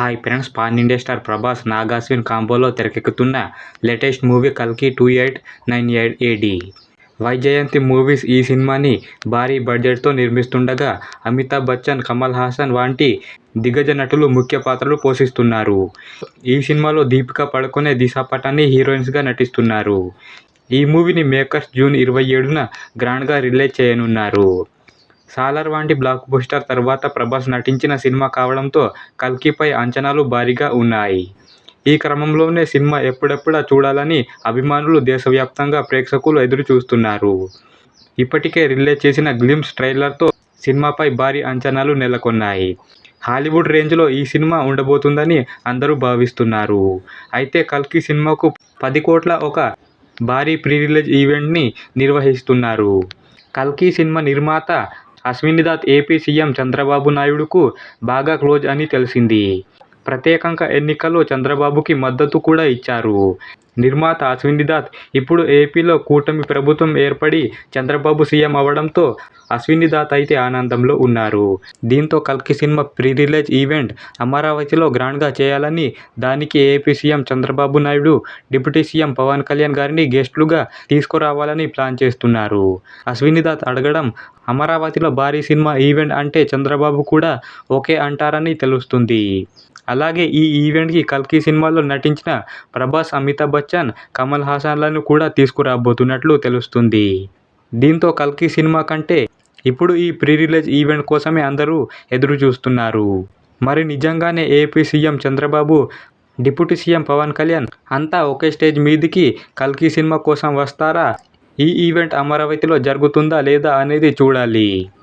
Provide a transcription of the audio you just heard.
Hi friends pan India star Prabhas Nagashwin కాంబోలో తెరకెక్కుతున్న latest movie కల్కి two eight nine eight AD Vyjayanthi movies ఈ సినిమాని భారీ బడ్జెట్తో నిర్మిస్తుండగా అమితాబ్ బచ్చన్ కమల్ హాసన్ వంటి దిగ్గజ నటులు ముఖ్య పాత్రలు పోషిస్తున్నారు. ఈ సినిమాలో దీపికా పడుకొనే దిశా పటాని హీరోయిన్స్గా నటిస్తున్నారు. ఈ మూవీని మేకర్స్ జూన్ ఇరవై ఏడున గ్రాండ్గా రిలీజ్ చేయనున్నారు. సాలార్ వంటి బ్లాక్ బుస్టర్ తర్వాత ప్రభాస్ నటించిన సినిమా కావడంతో కల్కిపై అంచనాలు భారీగా ఉన్నాయి. ఈ క్రమంలోనే సినిమా ఎప్పుడెప్పుడా చూడాలని అభిమానులు దేశవ్యాప్తంగా ప్రేక్షకులు ఎదురు చూస్తున్నారు ఇప్పటికే రిలీజ్ చేసిన గ్లిమ్స్ ట్రైలర్తో సినిమాపై భారీ అంచనాలు నెలకొన్నాయి. హాలీవుడ్ రేంజ్లో ఈ సినిమా ఉండబోతుందని అందరూ భావిస్తున్నారు. అయితే కల్కి సినిమాకు పది కోట్ల ఒక భారీ ప్రీ రిలీజ్ ఈవెంట్ని నిర్వహిస్తున్నారు. కల్కి సినిమా నిర్మాత అశ్విని దాత్ ఏపీ సీఎం చంద్రబాబు నాయుడుకు బాగా క్లోజ్ అని తెలిసింది. ప్రత్యేకంగా ఎన్నికల్లో చంద్రబాబుకి మద్దతు కూడా ఇచ్చారు. నిర్మాత అశ్విని దాత్ ఇప్పుడు ఏపీలో కూటమి ప్రభుత్వం ఏర్పడి చంద్రబాబు సీఎం అవడంతో అశ్విని దాత్ అయితే ఆనందంలో ఉన్నారు. దీంతో కల్కి సినిమా ప్రీ రిలీజ్ ఈవెంట్ అమరావతిలో గ్రాండ్గా చేయాలని దానికి AP CM Chandrababu Naidu deputy CM Pawan Kalyan గారిని గెస్టులుగా తీసుకురావాలని ప్లాన్ చేస్తున్నారు. అశ్వినిదాత్ అడగడం అమరావతిలో భారీ సినిమా ఈవెంట్ అంటే చంద్రబాబు కూడా ఓకే అంటారని తెలుస్తుంది. అలాగే ఈ ఈవెంట్కి కల్కి సినిమాలో నటించిన ప్రభాస్ అమితాబ్ బచ్చన్ కమల్ హాసన్లను కూడా తీసుకురాబోతున్నట్లు తెలుస్తుంది. దీంతో కల్కి సినిమా కంటే ఇప్పుడు ఈ ప్రీ రిలీజ్ ఈవెంట్ కోసమే అందరూ ఎదురు చూస్తున్నారు మరి నిజంగానే AP CM Chandrababu deputy CM Pawan Kalyan అంతా ఒకే స్టేజ్ మీదికి కల్కి సినిమా కోసం వస్తారా? ఈ ఈవెంట్ అమరావతిలో జరుగుతుందా లేదా అనేది చూడాలి.